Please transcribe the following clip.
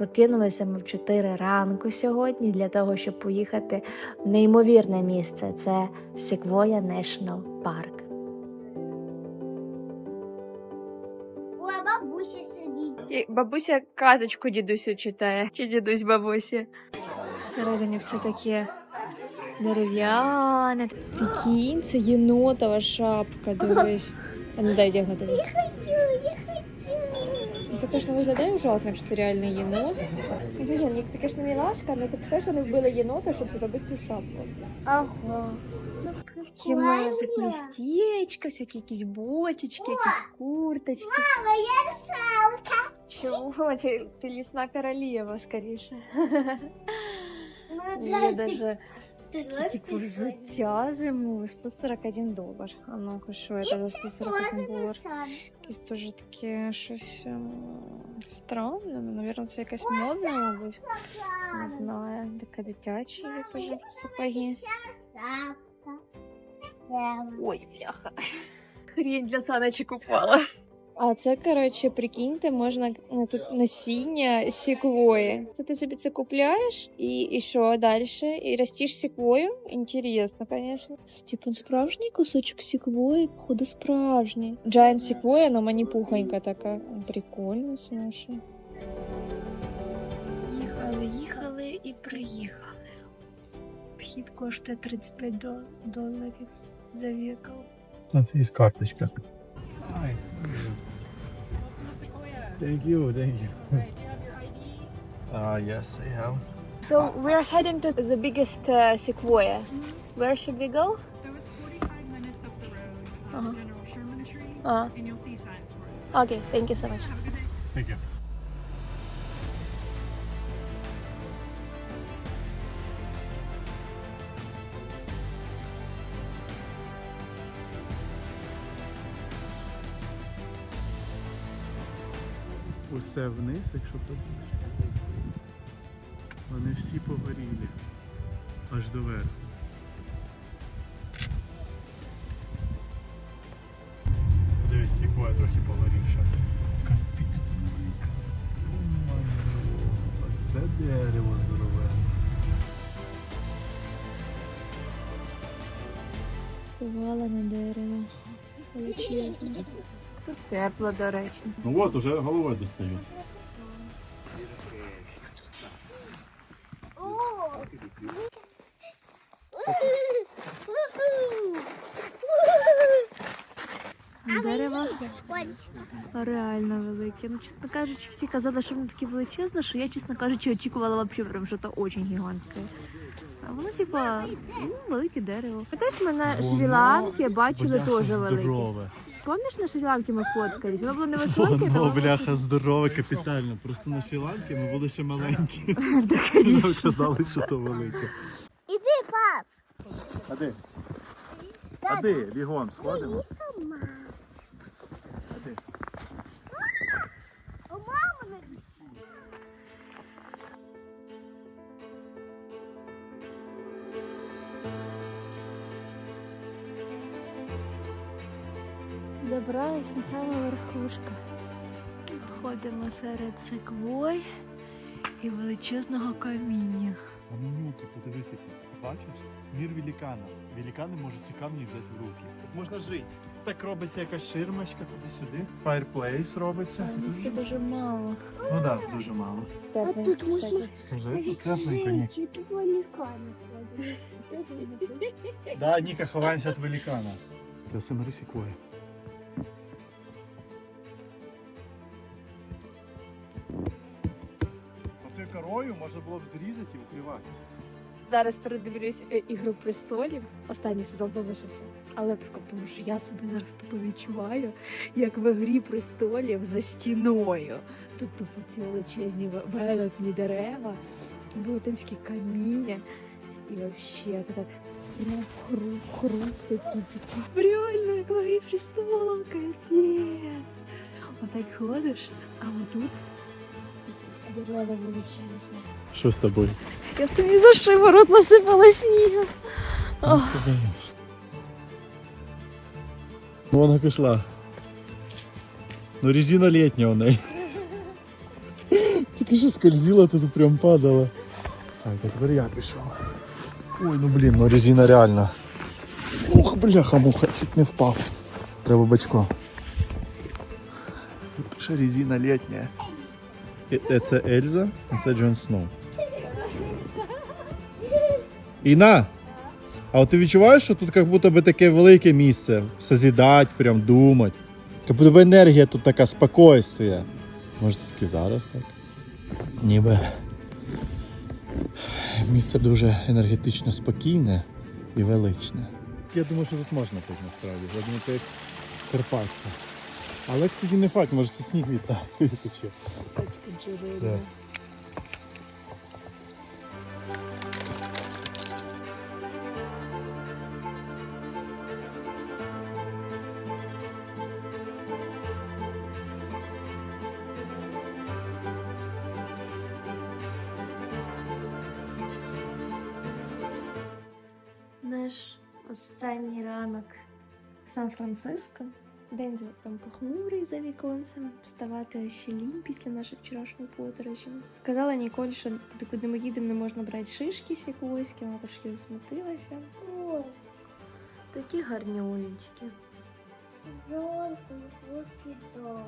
Прокинулися ми в 4 ранку сьогодні для того, щоб поїхати в неймовірне місце. Це Sequoia National Park. У бабусі сидить. І бабуся казочку дідусю читає. Чи дідусь бабусі? Всередині все таке дерев'яне. Прикинь, це єнотова шапка, дивись. А ну дай дягнути. Я хочу, я хочу. Це, звісно, виглядає ужасно, якщо це реальний єнот. Блін, як таке ж не мілашка, але все, що вони вбили єнота, щоб зробити цю шапку. Ага. Такі має містечка, всякі якісь бочечки, якісь курточки. Мама, я русалка. Чого? Ти, ти лісна королева, скоріше. Ну, Є даже такі, типу, взуття зиму 141 долар. А ну-ка, що це за 141 долар? Якесь дуже таке щось ем, странне. Ну, навірно, це якась модна, мабуть. Не знаю. Таке дитячі є теж сапоги. Ой, бляха. Хрень для саночок упала. А це, коротше, прикиньте, можна ну, тут насіння секвої. Це ти собі це купляєш і, і що далі? І ростиш секвою? Інтересно, звісно. Це типу справжній кусочок секвої, походу справжній. Giant секвоя, але мені пухонька така. Прикольно, слушай. Їхали, їхали і приїхали. Вхід коштує 35 доларів за віков. Тут є карточка. Thank you, thank you. Do you have your ID? Ah, yes, I have. So we're heading to the biggest uh, sequoia. Where should we go? So it's 45 minutes up the road, uh, Uh-huh. General Sherman Tree, Uh, and you'll see signs for it. okay, thank you so much. Have a good day. Thank you. Усе вниз, якщо подивитися. Вони всі погорілі. Аж до верху. Подивись, сіквоя трохи погорівша. Капець велика. Оце дерево здорове. Повалене дерево. Величезне. Тут тепло, до речі. Ну от, уже головою достаю. Дерево реально велике. Ну, чесно кажучи, всі казали, що воно таке величезне, що я, чесно кажучи, очікувала вообще прям щось дуже гігантське. А воно, типа, ну, велике дерево. А теж ми на Шрі-Ланці бачили теж велике. Пам'ятаєш, на Шрі-Ланці ми фоткались? Ми були невисоке, Воно, то бляха, здорове капітально. Просто на Шрі-Ланці ми були ще маленькі. Нам казали, що то велике. Іди, пап. А де? А де? Бігом, сходимо. Сама. А де? Забрались на саму верхушку. Ходимо серед секвой і величезного каміння. А ну ти. Бачиш? Мір великана. Великани можуть ці камні взяти в руки. Тут можна жити. Так робиться якась ширмочка туди-сюди. Fireplace робиться. Місця дуже мало. Ну так, да, дуже мало. А тут можна ні. жити, тут великани Да, Ніка, ховаємося від великана. Це все Марисікоє. Оцею можна було б зрізати і укриватися. Зараз передивлюсь е, Ігру престолів. Останній сезон залишився. Але прикол, тому що я себе зараз тупо відчуваю, як в грі престолів за стіною. Тут тупо ці величезні велетні дерева, велетенські каміння. І взагалі це так прям хруп-хруп такі, типу. Реально, як в грі престолів, капець. Отак ходиш, а отут дерева величезні. Що з тобою? Я собі за шиворот насипала снігу. Ох. Ну, вона пішла. Ну, резина літня у неї. Тільки тільки що скользила, то тут прям падала. Так, а тепер я пішов. Ой, ну блін, ну резина реально. Ух, бляха-муха, чуть не впав. Треба бачко. Тут пише резина літня. Е, Це Ельза, а це Джон Сноу. Іна! А от ти відчуваєш, що тут як будто би таке велике місце. Созідати, прям думати. Як будто би енергія тут така спокойствие. Може це тільки зараз так? Ніби. Місце дуже енергетично спокійне і величне. Я думаю, що тут можна пити насправді. Я думаю, це як Карпатська. Але, кстати, не факт, може це сніг. Да. Наш останній ранок в Сан-Франциско. День за- там похмурий за віконцем. Вставати ще лінь після нашої вчорашньої подорожі. Сказала Ніколь, що туди, куди ми їдемо, не можна брати шишки сікоські, вона трошки засмутилася. Ой, такі гарні руки до.